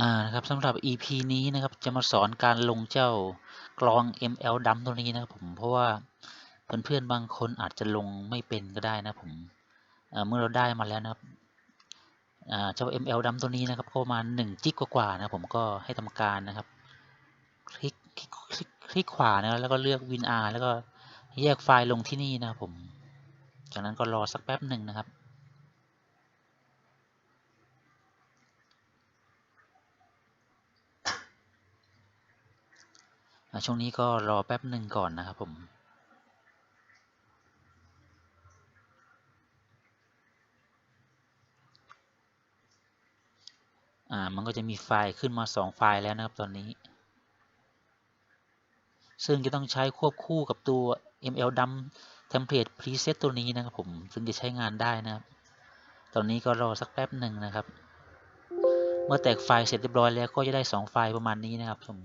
อ่านะครับสำหรับ EP นี้นะครับจะมาสอนการลงเจ้ากรอง ML ดำตัวนี้นะครับผมเพราะว่าเพื่อนๆบางคนอาจจะลงไม่เป็นก็ได้นะผมเมื่อเราได้มาแล้วนะครับเจ้า ML ดำตัวนี้นะครับก็มา1จิกกว่าๆนะผมก็ให้ทำการนะครับ คลิกคลิกคลิกคลิกขวานะแล้วก็เลือก WinR แล้วก็แยกไฟล์ลงที่นี่นะครับผม จากนั้นก็รอสักแป๊บหนึ่งนะครับ ช่วงนี้ก็รอแป๊บหนึ่งก่อนนะครับผมอ่ามันก็จะมีไฟล์ขึ้นมา 2 ไฟล์แล้วนะครับตอนนี้ ซึ่งจะต้องใช้ควบคู่กับตัว ml dump template preset ตัวนี้นะครับผม ซึ่งจะใช้งานได้นะครับ ตอนนี้ก็รอสักแป๊บหนึ่งนะครับ เมื่อแตกไฟล์เสร็จเรียบร้อยแล้วก็จะได้ 2 ไฟล์ประมาณนี้นะครับผม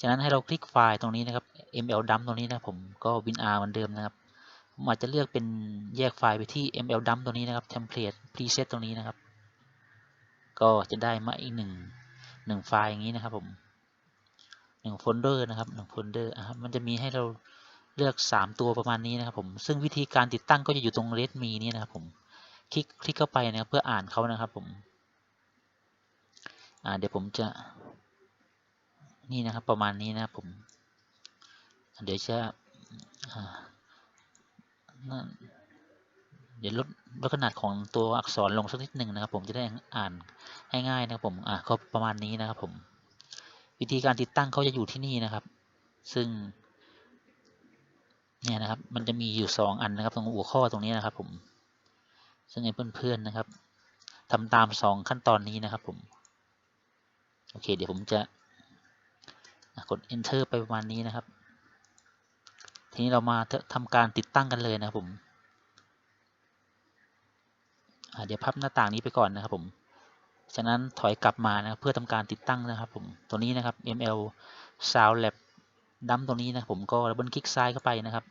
จากนั้นให้เราคลิกไฟล์ตรงนี้นะครับ ml dump ตรงนี้นะผมก็ winr เหมือนเดิมนะครับผมอาจจะเลือกเป็นแยกไฟล์ไปที่ ml dump ตรงนี้นะครับ template preset ตรงนี้นะครับ ก็จะได้มาอีกหนึ่งหนึ่งไฟล์อย่างนี้นะครับผมหนึ่งโฟลเดอร์นะครับหนึ่งโฟลเดอร์ครับมันจะมีให้เราเลือก 3 ตัวประมาณนี้นะครับผมซึ่งวิธีการติดตั้งก็จะอยู่ตรง Redmi นี้นะครับผมคลิกคลิกเข้าไปนะครับเพื่ออ่านเขานะครับผมเดี๋ยวผมจะ นี่นะครับประมาณนี้นะผม เดี๋ยวจะเดี๋ยวลดลดขนาดของตัวอักษรลงสักนิดหนึ่งนะครับผมจะได้อ่านให้ง่ายนะครับผมอ่าก็ประมาณนี้นะครับผมวิธีการติดตั้งเขาจะอยู่ที่นี่นะครับ ซึ่งเนี่ยนะครับ มันจะมีอยู่สองอันนะครับ ตรงหัวข้อตรงนี้นะครับ ผม ซึ่งให้เพื่อนๆนะครับทำตามสองขั้นตอนนี้นะครับ ผม โอเค เดี๋ยวผมจะ กด enter ไปประมาณนี้นะครับ ทีนี้เรามาทำการติดตั้งกันเลยนะครับผมเดี๋ยวพับหน้าต่างนี้ไปก่อนนะครับผม ฉะนั้นถอยกลับมานะเพื่อทำการติดตั้งนะครับผมตัวนี้นะครับ ml sound lab ดัมตรงนี้นะผมก็ดับเบิลคลิกซ้ายเข้าไปนะครับ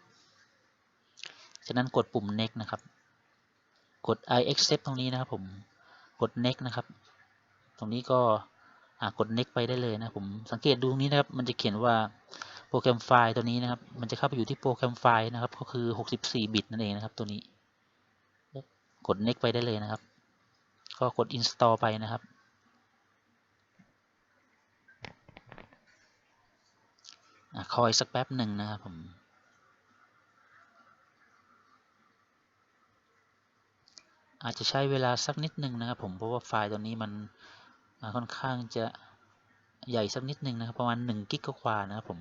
ฉะนั้นกดปุ่ม next นะครับ กด i accept ตรงนี้นะครับผม กด next นะครับ ตรงนี้ก็ กด next ไปได้เลยนะผมสังเกตดูตรงนี้นะครับ มันจะเขียนว่าโปรแกรมไฟล์ตัวนี้นะครับ มันจะเข้าไปอยู่ที่โปรแกรมไฟล์นะครับ ก็คือ 64 บิตนั่นเองนะครับ ตัวนี้ กด next ไปได้เลยนะครับ ก็กด install ไปนะครับ คอยสักแป๊บหนึ่งนะครับผมอาจจะใช้เวลาสักนิดหนึ่งนะครับผมเพราะว่าไฟล์ตัวนี้มัน ค่อนข้างจะใหญ่สักนิดหนึ่งนะครับ ประมาณ1กิกกว่านะครับผม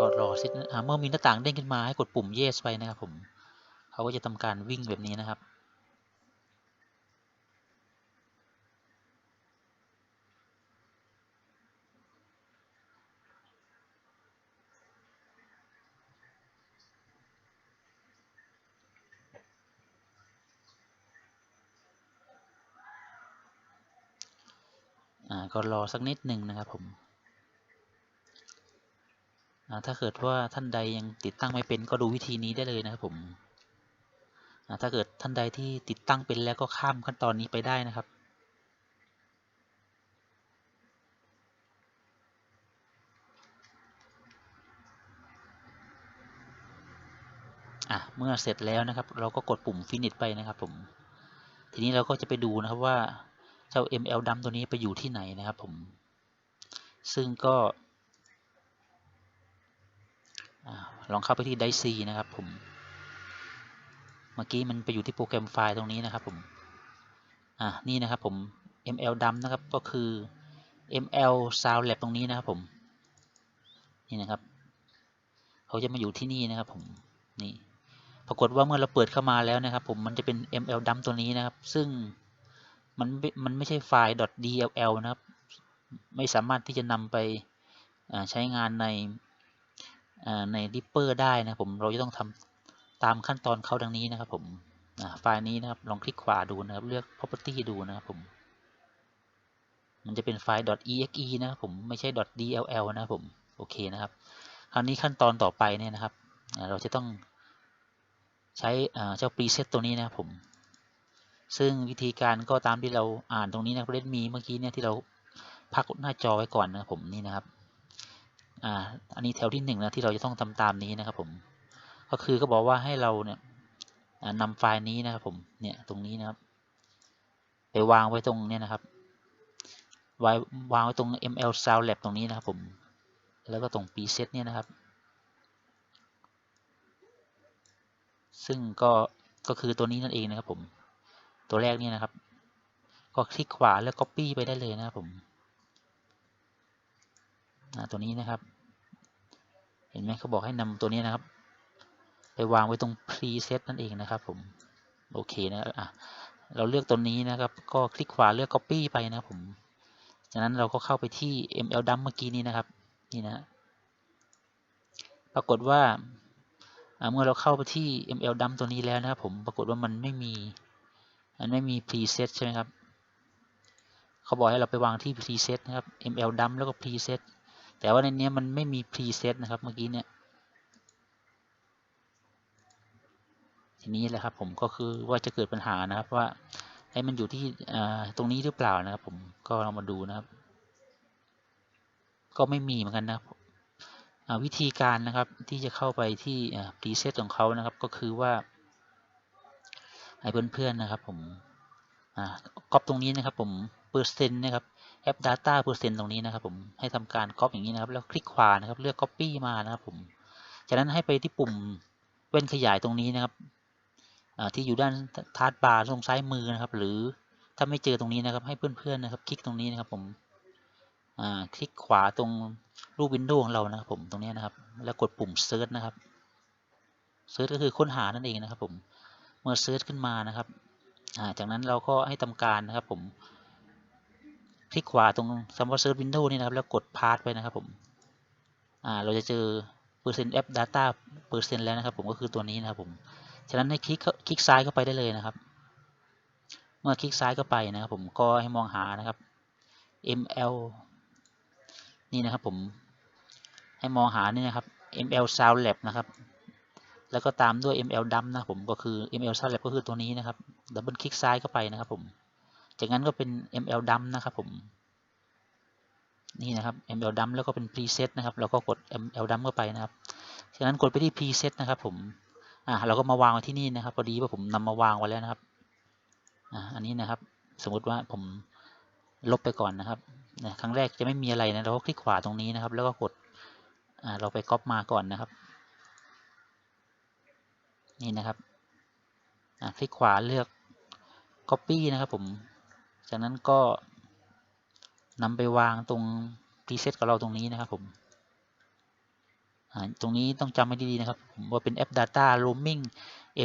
ก็รอสิเมื่อมีหน้าต่างเด้งขึ้นมาให้กดปุ่ม yes ไปนะครับผม เขาก็จะทำการวิ่งแบบนี้นะครับ ก็รอสักนิดหนึ่งนะครับผมถ้าเกิดว่าท่านใดยังติดตั้งไม่เป็นก็ดูวิธีนี้ได้เลยนะครับผมถ้าเกิดท่านใดที่ติดตั้งเป็นแล้วก็ข้ามขั้นตอนนี้ไปได้นะครับเมื่อเสร็จแล้วนะครับ เราก็กดปุ่ม finish ไปนะครับผม ทีนี้เราก็จะไปดูนะครับว่า เจ้า ml ดำตัวนี้ไปอยู่ที่ไหนนะครับผม ซึ่งก็ลองเข้าไปที่ d i c นะครับผม เมื่อกี้มันไปอยู่ที่โปรแกรมไฟล์ตรงนี้นะครับผม อ่านี่นะครับผม ml ดำนะครับ ก็คือ ml sound lab ตรงนี้นะครับผม นี่นะครับ เขาจะมาอยู่ที่นี่นะครับผม นี่ ปรากฏว่าเมื่อเราเปิดเข้ามาแล้วนะครับผม มันจะเป็น ml ดำตัวนี้นะครับ ซึ่ง มันมันไม่ใช่ไฟล์ .dll นะครับ ไม่สามารถที่จะนำไปใช้งานในใน Reaper ได้นะผมเราจะต้องทำตามขั้นตอนเขาดังนี้นะครับผมไฟล์นี้นะครับลองคลิกขวาดูนะครับเลือก property ดูนะครับผม มันจะเป็นไฟล์ .exe นะครับผมไม่ใช่ .dll นะครับผมโอเคนะครับ คราวนี้ขั้นตอนต่อไปเนี่ยนะครับ เราจะต้องใช้เจ้า preset ตัวนี้นะครับผม ซึ่งวิธีการก็ตามที่เราอ่านตรงนี้นะครับเรดมีเมื่อกี้เนี่ยที่เราพักหน้าจอไว้ก่อนนะครับผมนี่นะครับอ่าอันนี้แถวที่หนึ่งนะที่เราจะต้องทำตามนี้นะครับผมก็คือก็บอกว่าให้เราเนี่ยอ่านำไฟล์นี้นะครับผมเนี่ยตรงนี้นะครับ ไปวางไว้ตรงเนี่ยนะครับว้วางไว้ตรง ml sound lab ตรงนี้นะครับผมแล้วก็ตรง preset เนี่ยนะครับ ซึ่งก็ก็คือตัวนี้นั่นเองนะครับผม ตัวแรกนี่นะครับ ก็คลิกขวาแล้ว copy ไปได้เลยนะครับผมตัวนี้นะครับ เห็นไหมเขาบอกให้นำตัวนี้นะครับ ไปวางไว้ตรง preset นั่นเองนะครับผม โอเคนะอะเราเลือกตัวนี้นะครับ ก็คลิกขวาเลือก copy ไปนะครับผม จากนั้นเราก็เข้าไปที่ ml dump เมื่อกี้นี้นะครับ นี่นะ ปรากฏว่าเมื่อเราเข้าไปที่ ml dump ตัวนี้แล้วนะครับผม ปรากฏว่ามันไม่มี มันไม่มี preset ใช่ไหมครับ เขาบอกให้เราไปวางที่ preset นะครับ ml dump แล้วก็ preset แต่ว่าในนี้มันไม่มี preset นะครับ เมื่อกี้เนี่ย ทีนี้แหละครับผมก็คือว่าจะเกิดปัญหานะครับว่าให้มันอยู่ที่ตรงนี้หรือเปล่านะครับ ผมก็เรามาดูนะครับ ก็ไม่มีเหมือนกันนะครับวิธีการนะครับที่จะเข้าไปที่ preset ของเขานะครับก็คือว่า ให้เพื่อนๆนะครับผมก๊อปตรงนี้นะครับผมเปอร์เซ็นต์นะครับแอป data เปอร์เซ็นต์ตรงนี้นะครับผมให้ทำการก๊อปอย่างนี้นะครับ แล้วคลิกขวานะครับเลือก copy มานะครับผมจากนั้นให้ไปที่ปุ่มเว้นขยายตรงนี้นะครับที่อยู่ด้านทาร์บาร์ตรงซ้ายมือนะครับ หรือถ้าไม่เจอตรงนี้นะครับ ให้เพื่อนๆนะครับ คลิกตรงนี้นะครับผมคลิกขวาตรงรูปวินโดว์ของเรานะครับผมตรงนี้นะครับ แล้วกดปุ่มเซิร์ชนะครับเซิร์ชก็คือค้นหานั่นเองนะครับผม เมื่อเซิร์ชขึ้นมานะครับจากนั้นเราก็ให้ทำการนะครับผม คลิกขวาตรงซัมเมอร์เซิร์ชวินโดว์นี่นะครับ แล้วกดพาสไปนะครับผมเราจะเจอเปอร์เซ็นต์แอปดัต้าเปอร์เซ็นต์แล้วนะครับ ผมก็คือตัวนี้นะครับผม ฉะนั้นให้คลิกคลิกซ้ายเข้าไปได้เลยนะครับ เมื่อคลิกซ้ายเข้าไปนะครับ ผมก็ให้มองหานะครับ ml นี่นะครับผมให้มองหานี่นะครับ ml sound lab นะครับ แล้วก็ตามด้วย ml dump นะผมก็คือ ml s l a b ก็คือตัวนี้นะครับดับเบิลคลิกซ้ายเข้าไปนะครับผมจากนั้นก็เป็น ml dump นะครับผมนี่นะครับ ml dump แล้วก็เป็น preset นะครับเราก็กด ml dump เข้าไปนะครับจากนั้นกดไปที่ preset นะครับผมอ่าเราก็มาวางไว้ที่นี่นะครับพอดีว่าผมนำมาวางไว้แล้วนะครับอ่าอันนี้นะครับ สมมุติว่าผมลบไปก่อนนะครับนะครั้งแรกจะไม่มีอะไรนะเราก็คลิกขวาตรงนี้นะครับ แล้วก็กดอ่าเราไปก๊อปมาก่อนนะครับ นี่นะครับคลิกขวาเลือก Copy นะครับผมจากนั้นก็นำไปวางตรง preset ของเราตรงนี้นะครับผมตรงนี้ต้องจำให้ดีๆนะครับว่าเป็น App Data Roaming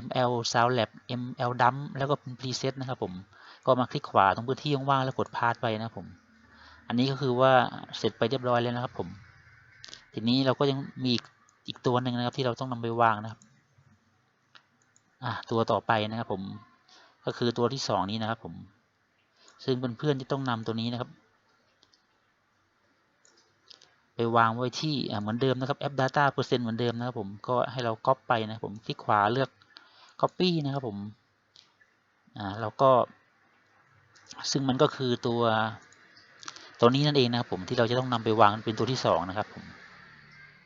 ML Sound Lab ML Dump แล้วก็เป็น Preset นะครับผมก็มาคลิกขวาตรงพื้นที่ว่างๆแล้วกดพาสไปนะครับผม อันนี้ก็คือว่าเสร็จไปเรียบร้อยแล้วนะครับผม ทีนี้เราก็ยังมีอีกตัวหนึ่งนะครับที่เราต้องนำไปวางนะครับ อะตัวต่อไปนะครับผมก็คือตัวที่สองนี้นะครับ ผม ซึ่งเพื่อนๆจะต้องนำตัวนี้นะครับ ไปวางไว้ที่เหมือนเดิมนะครับแอป Data เปอร์เซ็นต์เหมือนเดิมนะครับผมก็ให้เราก๊อปไปนะผมคลิกขวาเลือก Copy นะครับผมอ่าเราก็ ซึ่งมันก็คือตัวตัวนี้นั่นเองนะครับผมที่เราจะต้องนำไปวางเป็นตัวที่สองนะครับผม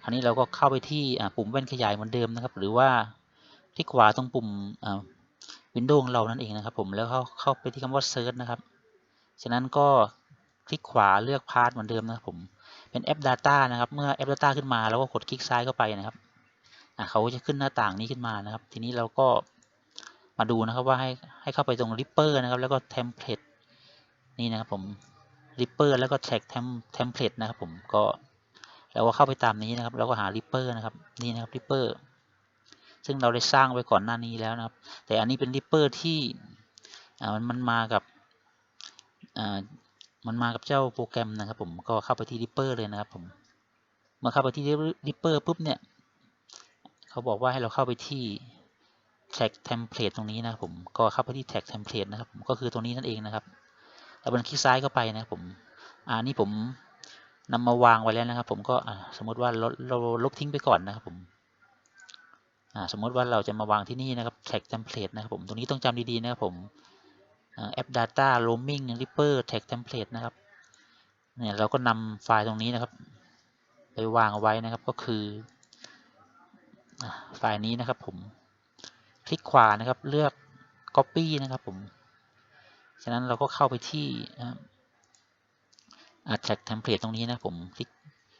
คราวนี้เราก็เข้าไปที่ปุ่มแว่นขยายเหมือนเดิมนะครับ หรือว่า คลิกขวาตรงปุ่มวินโดว์ของเรานั่นเองนะครับ ผมแล้วเข้าเข้าไปที่คำว่า Search นะครับ ฉะนั้นก็คลิกขวาเลือกพาร์ทเหมือนเดิมนะครับผมเป็นแอป Data นะครับ เมื่อแอป Data ขึ้นมาเราก็กดคลิกซ้ายเข้าไปนะครับอะเขาจะขึ้นหน้าต่างนี้ขึ้นมานะครับ ทีนี้เราก็มาดูนะครับว่าให้ให้เข้าไปตรง Ripper นะครับ แล้วก็ Template นี่นะครับผม Ripper แล้วก็ Tag Template นะครับ ผมก็เราก็เข้าไปตามนี้นะครับ แล้วก็หา Ripper นะครับ นี่นะครับ Ripper ซึ่งเราได้สร้างไว้ก่อนหน้านี้แล้วนะครับ แต่อันนี้เป็น Ripper ที่มันมันมากับมันมากับเจ้าโปรแกรมนะครับผมก็เข้าไปที่ Reaper เลยนะครับผมเมื่อเข้าไปที่ Reaper ปุ๊บเนี่ยเขาบอกว่าให้เราเข้าไปที่ tag template ตรงนี้นะครับผมก็เข้าไปที่ tag template นะครับผมก็คือตรงนี้นั่นเองนะครับแล้วมันคลิกซ้ายเข้าไปนะครับผมอ่านี่ผมนำมาวางไว้แล้วนะครับ ผมก็สมมติว่าเราเราลบทิ้งไปก่อนนะครับผม สมมติว่าเราจะมาวางที่นี่นะครับ tag template นะครับผมตรงนี้ต้องจำดีๆนะครับผมแอ่า app data roaming reaper tag template นะครับเนี่ยเราก็นำไฟล์ตรงนี้นะครับ ไปวางเอาไว้นะครับก็คืออไฟล์นี้นะครับผมคลิกขวานะครับเลือก copy นะครับผมฉะนั้นเราก็เข้าไปที่อ่า tag template ตรงนี้นะผมคลิก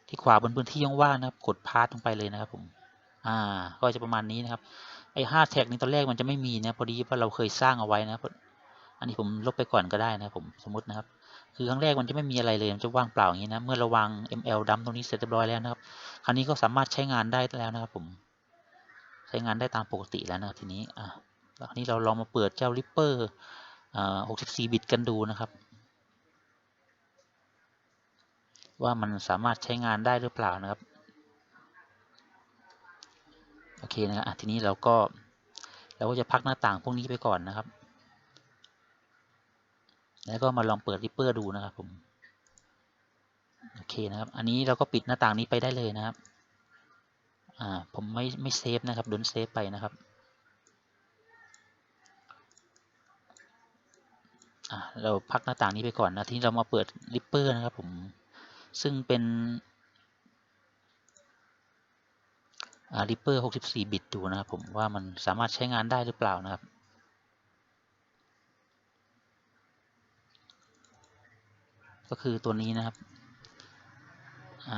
ที่ขวาบนพื้นที่ว่างๆนะครับ กดพาสลงไปเลยนะครับผม อ่า ก็จะประมาณนี้นะครับ ไอ้ห้าแท็กนี้ตอนแรกมันจะไม่มีนะ พอดีว่าเราเคยสร้างเอาไว้นะครับอันนี้ผมลบไปก่อนก็ได้นะผมสมมตินะครับ คือครั้งแรกมันจะไม่มีอะไรเลย มันจะว่างเปล่าอย่างนี้นะ เมื่อเราวาง ml ดัมตรงนี้เสร็จเรียบร้อยแล้วนะครับ คราวนี้ก็สามารถใช้งานได้แล้วนะครับ ผม ใช้งานได้ตามปกติแล้วนะทีนี้ อ่าคราวนี้เราลองมาเปิดเจ้า Reaper อ่า64 บิตกันดูนะครับว่ามันสามารถใช้งานได้หรือเปล่านะครับ โอเคนะครับทีนี้เราก็เราก็จะพักหน้าต่างพวกนี้ไปก่อนนะครับ แล้วก็มาลองเปิด Reaper ดูนะครับผมโอเคนะครับ อันนี้เราก็ปิดหน้าต่างนี้ไปได้เลยนะครับ อ่า ผมไม่ไม่เซฟนะครับโดนเซฟไปนะครับ อ่าเราพักหน้าต่างนี้ไปก่อนนะ ทีนี้เรามาเปิด Reaper นะครับผม ซึ่งเป็น อ่า Reaper 64 บิตดูนะครับผมว่ามันสามารถใช้งานได้หรือเปล่านะครับก็คือตัวนี้นะครับ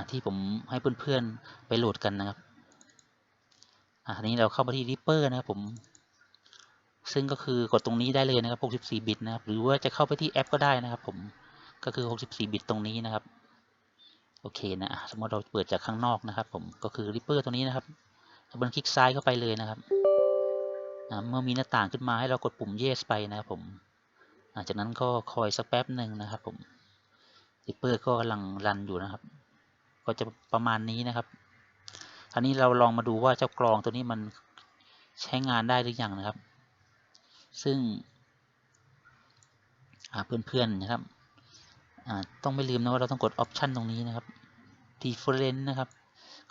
ที่ผมให้เพื่อนๆไปโหลดกันนะครับอ่าทีนี้เราเข้ามาที่ Reaper นะครับผม ซึ่งก็คือกดตรงนี้ได้เลยนะครับ 64 บิตนะครับ หรือว่าจะเข้าไปที่แอปก็ได้นะครับผม ก็คือ 64 บิตตรงนี้นะครับ โอเคนะสมมติเราเปิดจากข้างนอกนะครับ ผมก็คือ Reaper ตัวนี้นะครับเบิลคลิกซ้ายเข้าไปเลยนะครับเมื่อมีหน้าต่างขึ้นมาให้เรากดปุ่ม yes ไปนะครับผมหลังจากนั้นก็คอยสักแป๊บหนึ่งนะครับ ผม Reaper ก็กำลังรันอยู่นะครับ ก็จะประมาณนี้นะครับคราวนี้เราลองมาดูว่าเจ้ากรองตัวนี้มันใช้งานได้หรือยังนะครับ ซึ่งเพื่อนๆนะครับ ต้องไม่ลืมนะว่าเราต้องกด Option ตรงนี้นะครับ Different นะครับ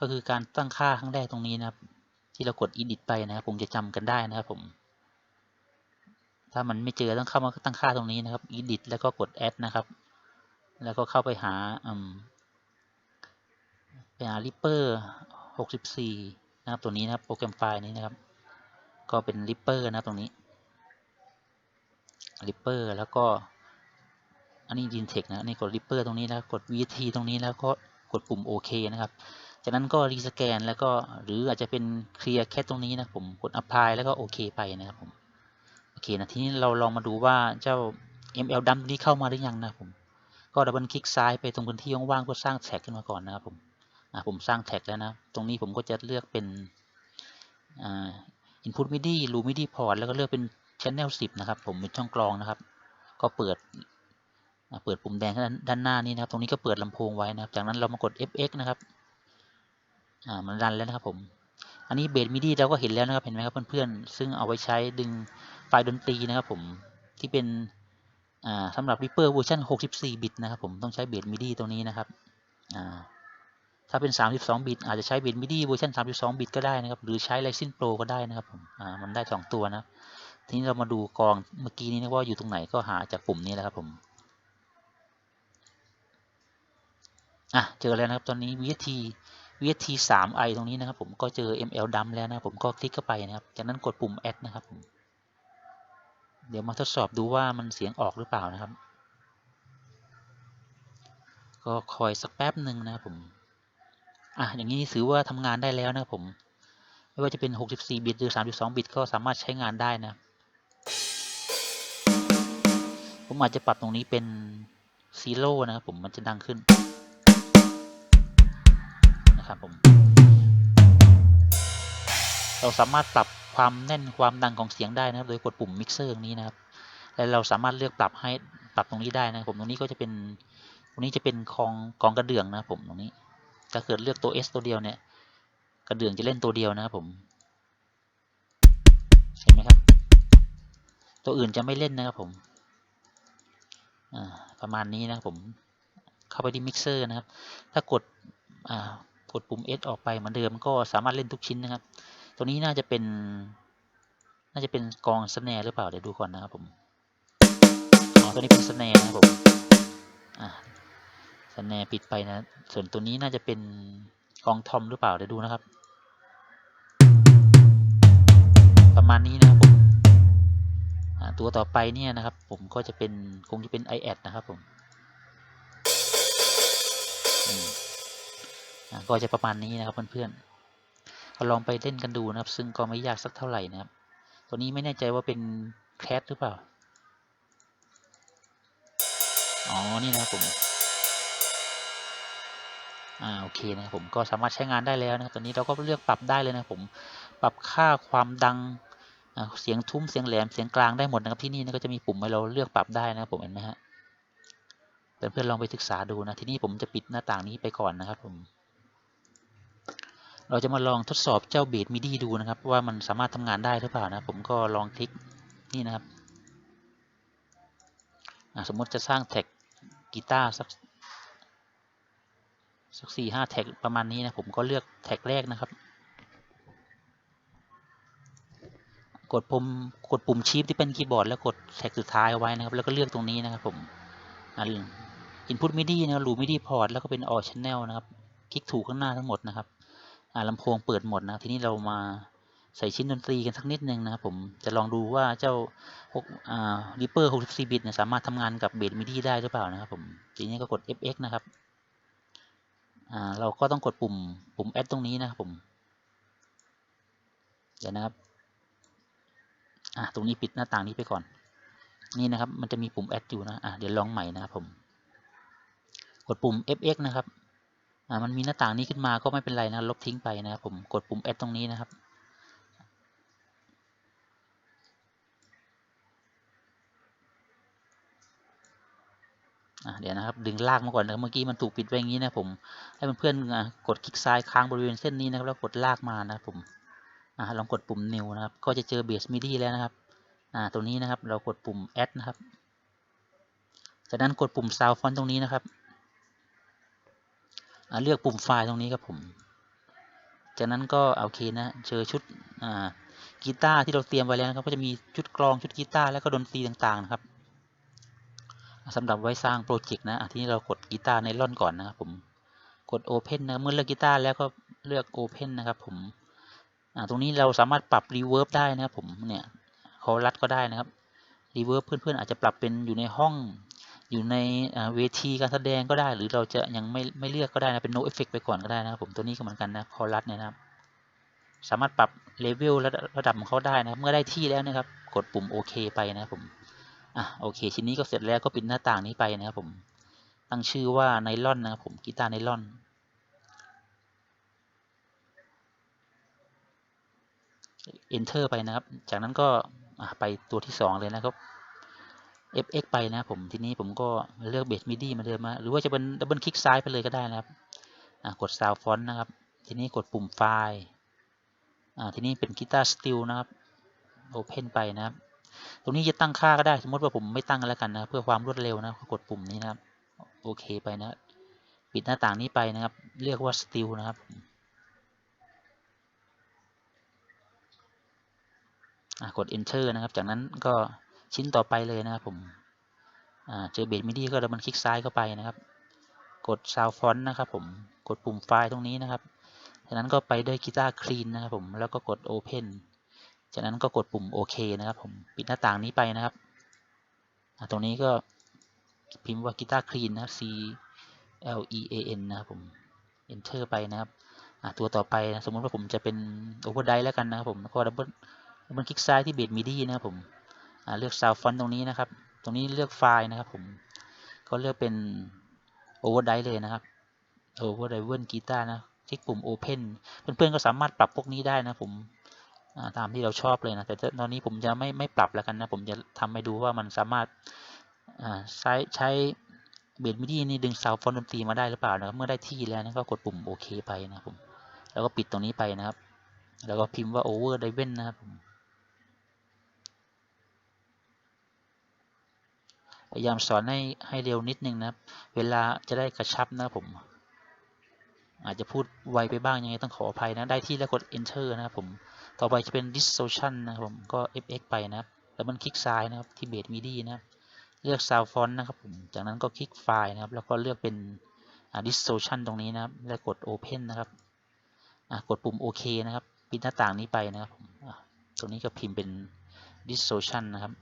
ก็คือการตั้งค่าครั้งแรกตรงนี้นะครับ ที่เรากด Edit ไปนะครับ ผมจะจำกันได้นะครับผม ถ้ามันไม่เจอต้องเข้ามาตั้งค่าตรงนี้นะครับ Edit แล้วก็กด Add นะครับ แล้วก็เข้าไปหาไปหา Reaper 64 นะครับตัวนี้นะครับโปรแกรมไฟล์นี้นะครับ ก็เป็น Reaper นะตรงนี้ Reaper แล้วก็ อันนี้ Dintech นะนี่กด Reaper ตรงนี้แล้วกด VT ตรงนี้แล้วก็กดปุ่มโอเคนะครับ จากนั้นก็รีสแกนแล้วก็หรืออาจจะเป็นเคลียร์แค่ตรงนี้นะผมกด apply แล้วก็โอเคไปนะครับผมโอเคนะทีนี้เราลองมาดูว่าเจ้า ml dump นี้เข้ามาหรือยังนะผมก็ดับเบิลคลิกซ้ายไปตรงพื้นที่ว่างๆเพื่อสร้างแท็กขึ้นมาก่อนนะครับผมอ่าผมสร้างแท็กแล้วนะตรงนี้ผมก็จะเลือกเป็นอ่า input midi loop midi port แล้วก็เลือกเป็น channel 10 นะครับ ผมเป็นช่องกรองนะครับ ก็เปิด เปิดปุ่มแดงด้านหน้านี้นะครับ ตรงนี้ก็เปิดลำโพงไว้นะครับ จากนั้นเรามากด fx นะครับอ่ามันรันแล้วนะครับผม อันนี้เบสมิดี้เราก็เห็นแล้วนะครับ เห็นไหมครับเพื่อนๆ ซึ่งเอาไว้ใช้ดึงไฟล์ดนตรีนะครับผม ที่เป็นอ่าสำหรับ Reaper เวอร์ชัน64 บิตนะครับผม ต้องใช้เบสมิดี้ตรงนี้นะครับอ่าถ้าเป็น 32 บิต อาจจะใช้เบสมิดี้เวอร์ชัน32 บิตก็ได้นะครับ หรือใช้ Ryzen Pro ก็ได้นะครับผมอ่ามันได้ 2 ตัวนะ ทีนี้เรามาดูกองเมื่อกี้นี้นะว่าอยู่ตรงไหนก็หาจากปุ่มนี้แหละครับผม อะเจอแล้วนะครับตอนนี้ VST VST 3 i ตรงนี้นะครับผมก็เจอ ML ดำแล้วนะผมก็คลิกเข้าไปนะครับ จากนั้นกดปุ่ม add นะครับผมเดี๋ยวมาทดสอบดูว่ามันเสียงออกหรือเปล่านะครับ ก็คอยสักแป๊บหนึ่งนะครับผมอะอย่างนี้ถือว่าทำงานได้แล้วนะครับผมไม่ว่าจะเป็น 64 บิตหรือ 32 บิตก็สามารถใช้งานได้นะ ผมอาจจะปรับตรงนี้เป็นซีโร่นะครับผมมันจะดังขึ้น นะครับผม เราสามารถปรับความแน่นความดังของเสียงได้นะครับ โดยกดปุ่มมิกเซอร์ตรงนี้นะครับ และเราสามารถเลือกปรับให้ปรับตรงนี้ได้นะครับผมตรงนี้ก็จะเป็นตรงนี้จะเป็นกองกองกระเดื่องนะครับผมตรงนี้ถ้าเกิดเลือกตัว S ตัวเดียวเนี่ยกระเดื่องจะเล่นตัวเดียวนะครับผมเห็นไหมครับ ตัวอื่นจะไม่เล่นนะครับผมประมาณนี้นะครับผมเข้าไปที่มิกเซอร์นะครับ ถ้ากดอ่า กดปุ่ม S ออกไปเหมือนเดิมก็สามารถเล่นทุกชิ้นนะครับ ตัวนี้น่าจะเป็น น่าจะเป็นกองสแนร์หรือเปล่าเดี๋ยวดูก่อนนะครับผมอ๋อตัวนี้เป็นสแนร์นะครับผมอ่าสแนร์ปิดไปนะ ส่วนตัวนี้น่าจะเป็นกองทอมหรือเปล่าเดี๋ยวดูนะครับ ประมาณนี้นะครับผมตัวต่อไปเนี่ยนะครับ ผมก็จะเป็นคงจะเป็น i a d นะครับผม ก็จะประมาณนี้นะครับเพื่อนๆก็ลองไปเล่นกันดูนะครับ ซึ่งก็ไม่ยากสักเท่าไหร่นะครับ ตัวนี้ไม่แน่ใจว่าเป็นแคทหรือเปล่า อ๋อ นี่นะครับผม อ่า โอเคนะครับผม ก็สามารถใช้งานได้แล้วนะครับตอนนี้เราก็เลือกปรับได้เลยนะผม ปรับค่าความดังเสียงทุ้ม เสียงแหลม เสียงกลางได้หมดนะครับ ที่นี่นะก็จะมีปุ่มให้เราเลือกปรับได้นะครับผมเห็นไหมฮะเพื่อนๆลองไปศึกษาดูนะ ที่นี่ผมจะปิดหน้าต่างนี้ไปก่อนนะครับผม เราจะมาลองทดสอบเจ้าเบสมิดีดูนะครับ ว่ามันสามารถทำงานได้หรือเปล่านะผมก็ลองคลิกนี่นะครับสมมติจะสร้างแท็กกีตาร์สักสักสี่ห้าแท็กประมาณนี้นะผมก็เลือกแท็กแรกนะครับ กดปุ่มกดปุ่มชีฟที่เป็นคีย์บอร์ดแล้วกดแท็กสุดท้ายไว้นะครับ แล้วก็เลือกตรงนี้นะครับผมอ่า input midi นะครับ loop midi port แล้วก็เป็น all channel นะครับ คลิกถูกข้างหน้าทั้งหมดนะครับ ลำโพงเปิดหมดนะทีนี้เรามาใส่ชิ้นดนตรีกันสักนิดนึงนะครับผมจะลองดูว่าเจ้าอ่า Reaper 64บิตเนี่ยสามารถทำงานกับเบสมิดี้ได้หรือเปล่านะครับผมทีนี้ก็กด FX นะครับอ่าเราก็ต้องกดปุ่มปุ่ม add ตรงนี้นะครับผมเดี๋ยวนะครับอ่าตรงนี้ปิดหน้าต่างนี้ไปก่อน นี่นะครับมันจะมีปุ่ม add อยู่นะอ่าเดี๋ยวลองใหม่นะครับผมกดปุ่ม FX นะครับ มันมีหน้าต่างนี้ขึ้นมาก็ไม่เป็นไรนะลบทิ้งไปนะครับผมกดปุ่ม add ตรงนี้นะครับเดี๋ยวนะครับดึงลากมาก่อนนะครับเมื่อกี้มันถูกปิดไว้อย่างนี้นะผมให้เพื่อนๆกดคลิกซ้ายค้างบริเวณเส้นนี้นะครับแล้วกดลากมานะครับผมอลองกดปุ่ม new นะครับ ก็จะเจอเบสมิดี้แล้วนะครับตรงนี้นะครับเรากดปุ่ม add นะครับ จากนั้นกดปุ่ม sound font ตรงนี้นะครับ เลือกปุ่มไฟล์ตรงนี้ครับผม จากนั้นก็โอเคนะเจอชุดอ่ากีตาร์ที่เราเตรียมไว้แล้วนะครับ ก็จะมีชุดกลองชุดกีตาร์แล้วก็ดนตรีต่างๆนะครับสำหรับไว้สร้างโปรเจกต์นะทีนี้เรากดกีตาร์ในร่อนก่อนนะครับผมกด Open นะเมื่อเลือกกีตาร์แล้วก็เลือก Open นะครับผมตรงนี้เราสามารถปรับ Reverb ได้นะครับผมเนี่ยคอรัดก็ได้นะครับ Reverb เพื่อนๆอาจจะปรับเป็นอยู่ในห้อง อยู่ในเวทีการแสดงก็ได้ หรือเราจะยังไม่ไม่เลือกก็ได้นะเป็น No Effect ไปก่อนก็ได้นะครับผมตัวนี้ก็เหมือนกันนะคอรัดเนี่ยนะครับ สามารถปรับเลเวลระดับของเขาได้นะครับเมื่อได้ที่แล้วนะครับ กดปุ่มโอเคไปนะครับผมอะโอเค ชิ้นนี้ก็เสร็จแล้วก็ปิดหน้าต่างนี้ไปนะครับผมตั้งชื่อว่าไนลอนนะครับผมกีตาร์ไนลอน enter ไปนะครับ จากนั้นก็ไปตัวที่ 2 เลยนะครับ fx ไปนะครับผมทีนี้ผมก็เลือกเบสมิดี้มาเดิมมาหรือว่าจะเป็นดับเบิลคลิกซ้ายไปเลยก็ได้นะครับกด sound font นะครับ ทีนี้กดปุ่มไฟล์ทีนี้เป็นกีตาร์สติลนะครับ open ไปนะครับ ตรงนี้จะตั้งค่าก็ได้ สมมติว่าผมไม่ตั้งแล้วกันนะเพื่อความรวดเร็วนะกดปุ่มนี้นะครับโอเคไปนะปิดหน้าต่างนี้ไปนะครับ เรียกว่า still นะครับกด enter นะครับ จากนั้นก็ ชิ้นต่อไปเลยนะครับผมเจอเบสมิดี้ก็ดับเบิลคลิกซ้ายเข้าไปนะครับ กด sound font นะครับผมกดปุ่มไฟล์ตรงนี้นะครับ จากนั้นก็ไปด้วยกีตาร์คลีนนะครับผมแล้วก็กด open จากนั้นก็กดปุ่มโอเคนะครับผมปิดหน้าต่างนี้ไปนะครับตรงนี้ก็พิมพ์ว่ากีตาร์คลีนนะครับ C L E A N นะครับผม enter ไปนะครับตัวต่อไปนะสมมติว่าผมจะเป็น overdrive แล้วกันนะครับผมก็ดับเบิลดับเบิลคลิกซ้ายที่เบสมิดี้นะครับผม เลือก sound font ตรงนี้นะครับ ตรงนี้เลือกไฟล์นะครับผมก็เลือกเป็น overdrive เลยนะครับ overdrive กีตาร์นะคลิกปุ่ม open เพื่อนๆก็สามารถปรับพวกนี้ได้นะผมตามที่เราชอบเลยนะ แต่ตอนนี้ผมจะไม่ไม่ปรับแล้วกันนะ ผมจะทำให้ดูว่ามันสามารถใช้ใช้เบสมิดี้นี่ดึงซาวฟอนดนตรีมาได้หรือเปล่านะครับ เมื่อได้ที่แล้วก็กดปุ่มโอเคไปนะครับผม แล้วก็ปิดตรงนี้ไปนะครับ แล้วก็พิมพ์ว่า over driven นะครับผม ยายามสอนให้ให้เร็วนิดนึงนะครับเวลาจะได้กระชับนะผม อาจจะพูดไวไปบ้างยังไงต้องขออภัยนะ ได้ที่แล้วกด enter นะครับผม ต่อไปจะเป็น distortion นะครับผม ก็ fx ไปนะแล้วมันคลิกซ้ายนะครับที่ base midi นะครับ เลือก sound font นะครับผม จากนั้นก็คลิกไฟล์นะครับ แล้วก็เลือกเป็น distortion ตรงนี้นะครับ แล้วกด open นะครับกดปุ่มโอเคนะครับ ปิดหน้าต่างนี้ไปนะครับผมตรงนี้ก็พิมพ์เป็น distortion นะครับ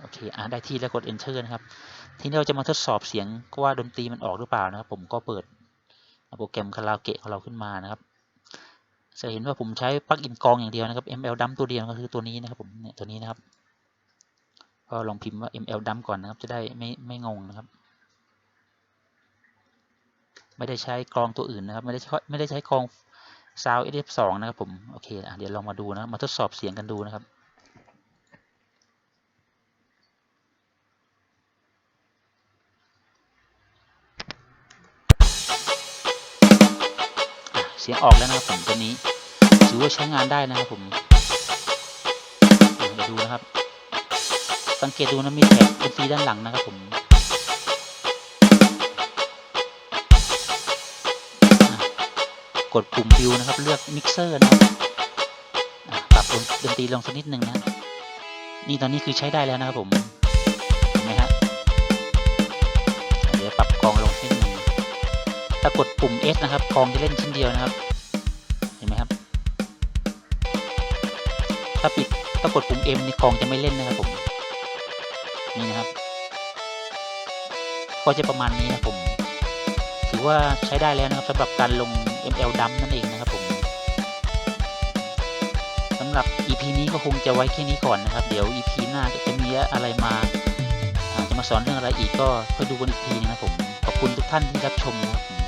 โอเคอะได้ที่แล้วกด enter นะครับ ทีนี้เราจะมาทดสอบเสียงว่าดนตรีมันออกหรือเปล่านะครับ ผมก็เปิดโปรแกรมคาราโอเกะของเราขึ้นมานะครับ จะเห็นว่าผมใช้ปลั๊กอินกองอย่างเดียวนะครับ ML dump ตัวเดียวก็คือตัวนี้นะครับผมเนี่ยตัวนี้นะครับก็ลองพิมพ์ว่า ML dump ก่อนนะครับ จะได้ไม่ไม่งงนะครับ ไม่ได้ใช้กรองตัวอื่นนะครับ ไม่ได้ใช้ไม่ได้ใช้กรอง Sound SF2 นะครับผม โอเคอะเดี๋ยวลองมาดูนะ มาทดสอบเสียงกันดูนะครับ สียงออกแล้วนะครับผมตัวนี้ถือว่าใช้งานได้นะครับผมอะเดี๋ยวดูนะครับ สังเกตดูนะมีแถบดนตรีด้านหลังนะครับผมกดปุ่มวิวนะครับ เลือกมิกเซอร์นะครับอะปรับดนตรีลงสักนิดหนึ่งนะ นี่ตอนนี้คือใช้ได้แล้วนะครับผม ถ้ากดปุ่ม S นะครับกองจะเล่นชิ้นเดียวนะครับ เห็นไหมครับ ถ้าปิดถ้ากดปุ่ม M นี่กองจะไม่เล่นนะครับผม นี่นะครับ ก็จะประมาณนี้นะผม ถือว่าใช้ได้แล้วนะครับสำหรับการลง ML dump นั่นเองนะครับผมสำหรับ EP นี้ก็คงจะไว้แค่นี้ก่อนนะครับ เดี๋ยว EP หน้าจะมีอะไรมาจะมาสอนเรื่องอะไรอีกก็ค่อยดูกันอีกทีนะครับผม ขอบคุณทุกท่านที่รับชมนะครับผม